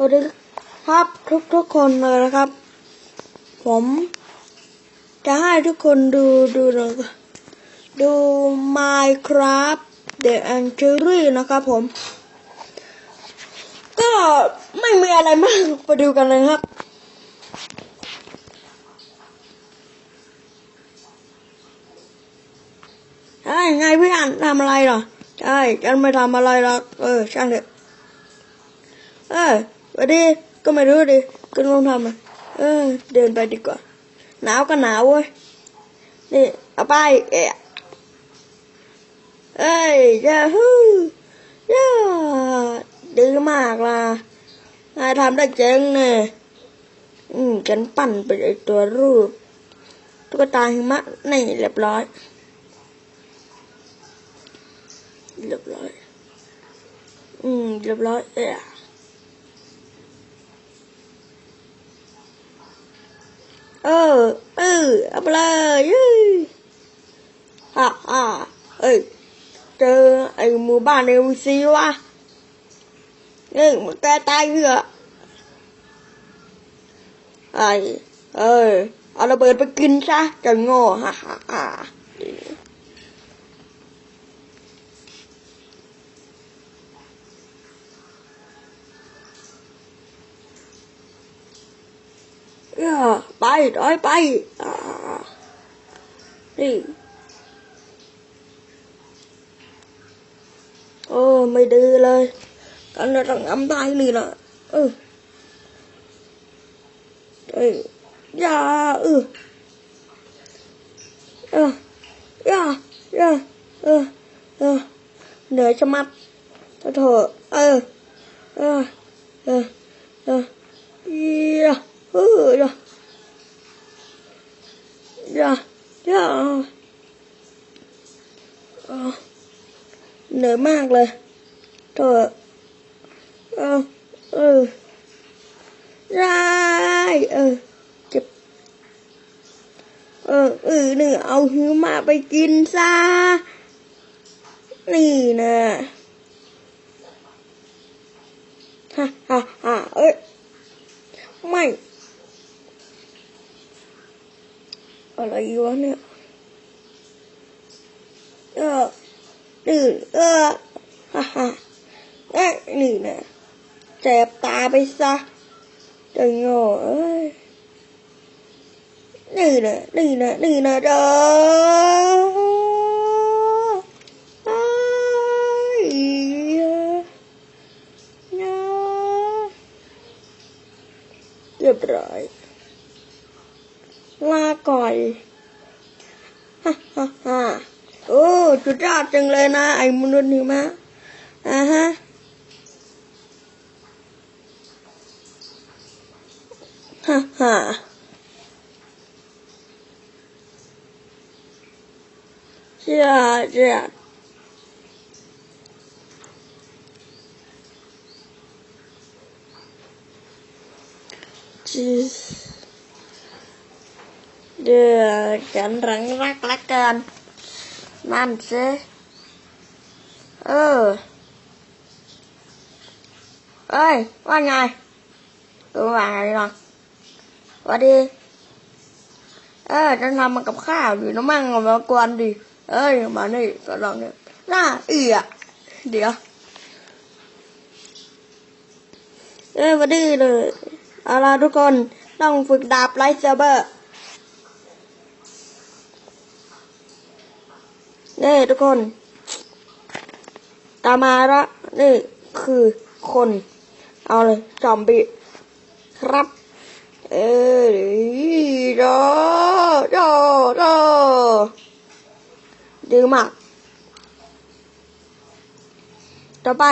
สวัสดีครับทุกทุกๆคนเลยนะครับ ผม จะให้ทุกคนดูดูดู Minecraft The Angery นะครับผม ก็ไม่มีอะไรมากไปดูกันเลยครับใช่ไงพี่อันทำอะไรหรอ ใช่ฉันไม่ทำอะไรหรอกเออช่างเถอะเออ วันนี้ก็ไม่รู้ดิก็ลองทำอะเออ เดินไปดีกว่า หนาวก็หนาวเว้ย นี่ เอาไปเอะเอ้ยยาฮูยาดื้อมากล่ะนายทำได้เจ๋งเนี่ยอืมฉันปั่นไปไอตัวรูปตุ๊กตาหิมะนี่เรียบร้อย เรียบร้อย อืม เรียบร้อย เอะ เออ เออเอาไปเลยยูฮ่าฮ่าเอ้ยเจอไอ้หมู่บ้านเอวซีวะนี่มันแกตายเหรอไอ้เอ้ยเอาระเบิดไปกินซะจะโง่ฮ่าฮ่า ฮ่าเออไปถอยไปอ่านี่โอ้ไม่ดื้อเลยกันจะต้องทำได้นี่นะเออเอ้ยอย่าเอย่าเหนื่อยมากเลยเธอเออเออได้เออเจ็บเออเออหนี่เอาหิวมาไปกินซะนี่นะฮ่าฮ่าฮ่าเอ้ยไม่ อะไรวะเนี่ยเออดื้อเออฮ่าฮ่าเอ้ยนี่นะแสบตาไปซะจะโง่เอ้ยนี่นะนี่นะนี่นะเด้อไอ้เนาะเรียบร้อย ลาก่อยฮ่าฮ่าฮ่าโอ้จุดยอดจังเลยนะ ไอ้มนุษย์หิมะอ่าฮะฮ่าฮ่าเจ้าเจ้าจี เดี๋ยวฉันรังรักละเกันนั่นสิเออ เอ้ย ว่าไงตัวว่าไงล่ะสวัดี เออจะทำมันกับข้าวอยู่นะมั่งมากวนดิ เอ้ย มานี่ก็ลองเนี่ยน้าเอียเดี๋ยว เอ้ยมาดีเลยเอาล่ะทุกคน ต้องฝึกดาบไลท์เซเบอร์ นี่ทุกคน ตามมาละนี่คือคน เอาเลยจอมบี้ครับ เออดอดอดอดีมากต่อไป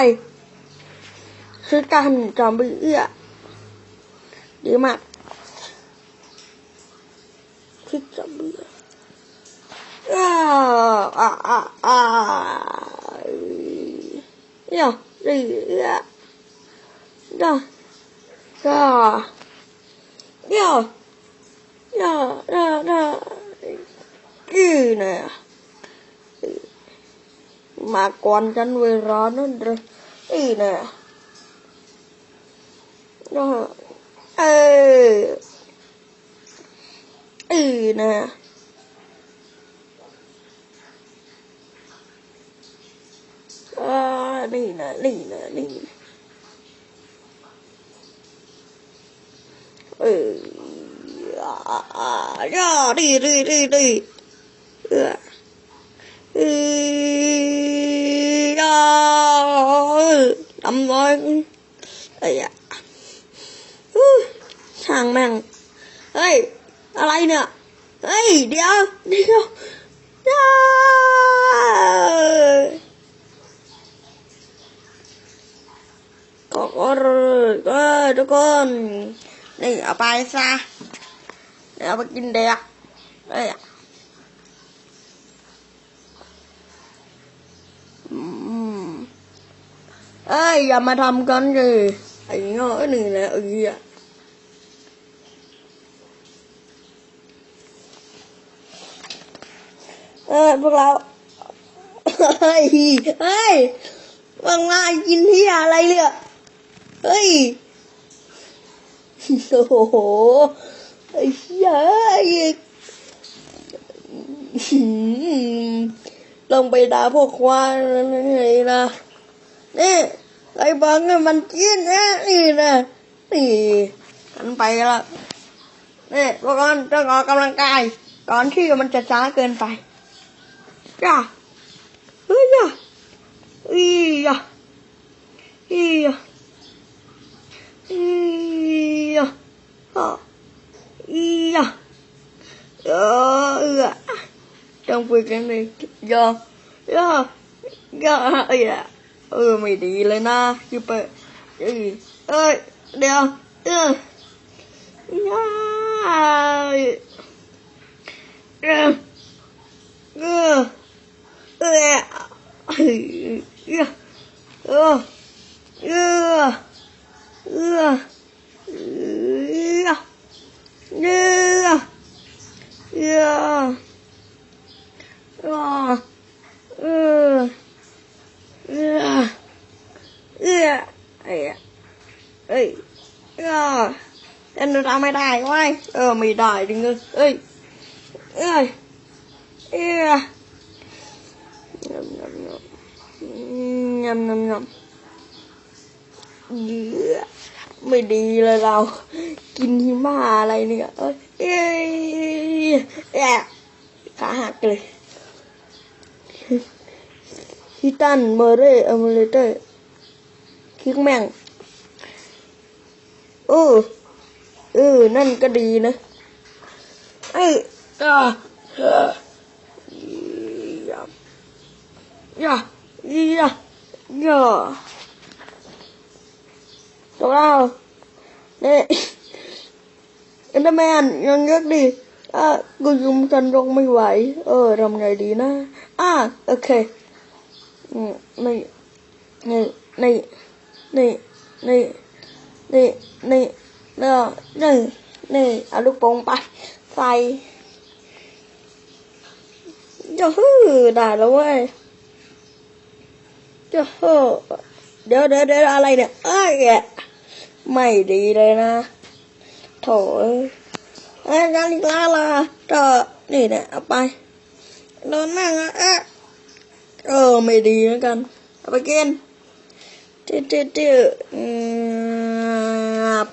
คือการจอมบี้เอื้อดีมากคือจอมบี้ Ah, ah, ah, ah. Ja, ja. Da. Da. Ja. Ja, da, da. Gud, nè. Mà còn chân về rõ nữa rồi. Ý nè. นะฮะเออเออนะอ่า 啊啊啊！呀，这呀，呀，呀，呀，呀，呀，呀，cái này mà còn chăn về ra nó cái này nó ê ê này 啊，累了，累了，累了。哎呀呀，累累累累，呃，哎呀，nằm rồi. Ây da. Sang mang. Ê, ở đây nè. Ê, đi đâu? Đi đâu? ทุกคน นี่เอาไปซะเดี๋ยวเอาไปกินเด็กเอ้ยอืมเอ้ยอย่ามาทำกันเลยไอ้เงาหนึ่งแหละไอ้เหี้ยเออพวกเราเฮ้ยเฮ้ยว่างมากินที่อะไรเนี่ยเฮ้ย โอ้โหไอ้เหี้ยเอ้ยหืมลงไปด่าพวกควายเลยนะนี่ไอ้บังเนี่ยมันกินนะนี่นะนี่กันไปละนี่พวกกันต้องออกกำลังกาย ก่อนที่มันจะช้าเกินไปจ้าเฮ้ยจ้าอียะอียะ Ý Họ Ý Ờ Trong quy cái này Do Do Do Dạ Ừ mày đi lên na Chứ bà Ơi Đeo Ừ Yeah. Yeah. Yeah. Yeah. Yeah. Yeah. Yeah. เอ้ยเออไม่ดีเลยนะที่ไปเอ้ยเอ้ยเดี๋ ดีเลยเรา กินหิมะอะไรเนี่ยเอ้ยเอ้ยแอะขาหักเลยฮิตันเมเรอเมเลเตอร์คิกแม่งเออเออ นั่นก็ดีนะเอ้ยอ่าเออยำ Ja, ja, ja. ตกเรา เนี่ยเอ็นเดอร์แมนยังเยอะดิอะกูยุมกันลงไม่ไหว เออทำไงดีนะ อะโอเคอืมนี่นี่นี่นี่นี่นี่นี่แล้วนี่นี่เอาลูกโป่งไปใส่จะฮือได้แล้วเว้ยจะฮ้อเดี๋ยวเดี๋ยวเดี๋ยวอะไรเนี่ยเอ้ยแก ไม่ดีเลยนะ โถเอ้ยเอ้ยนาฬิกาล่ะก็นี่เนี่ยเอาไปโดนนั่งอะเออไม่ดีเหมือนกัน เอาไปกินเจืดจืดจืดอืม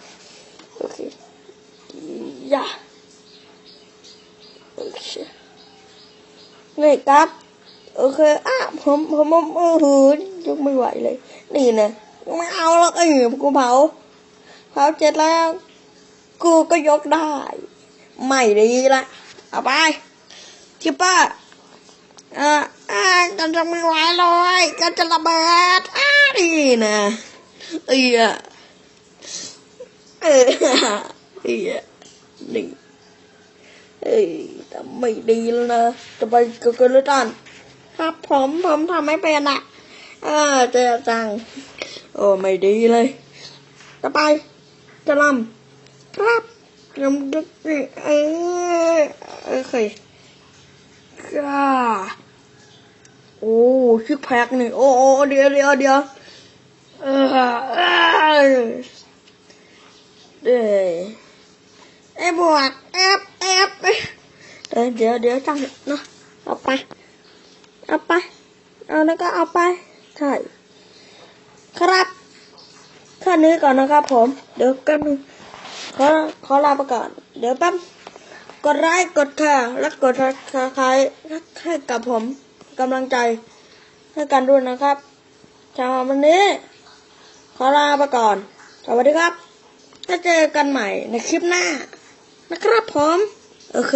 โอเคย่าโอเคนี่ครับโอเคอะผมผมผมเออหือยกไม่ไหวเลย นี่นะไม่เอาแล้วไอ้กูเผา เผาเสร็จแล้ว กูก็ยกได้ ไม่ดีละเอาไปทิปเปอร์อ่าอ่ากันจะไม่ไหวเลยกันจะระเบิดอ่าดีนะเอ้ยอะเออเอ้ยอะนี่เอ้ยทำไม่ดีแล้วนะจะไปกบกันเลตันครับผมผมทำไม่เป็นอะ เออเจอจัง โอ้ไม่ดีเลยจะไป จะลำครับลำดึกนี่เออโอเคก้าโอ้ชิคแพคนี่โอ้โอ้เดี๋ยวเดี๋ยวเดี๋ยวเออเออเด้ไอ้บวกแอบแอบเดี๋ยวเดี๋ยวเดี๋ยวจังเนาะเอาไป เอาไป เอาแล้วก็เอาไปใช่ครับ แค่นี้ก่อนนะครับผม เดี๋ยวแป๊บนึงขอขอลาไปก่อน เดี๋ยวแป๊บกดไลค์กดแชร์และกดซับสไครต์ให้กับผมกำลังใจให้กันด้วยนะครับสำหรับวันนี้ ขอลาไปก่อน สวัสดีครับจะเจอกันใหม่ในคลิปหน้า นะครับผม โอเค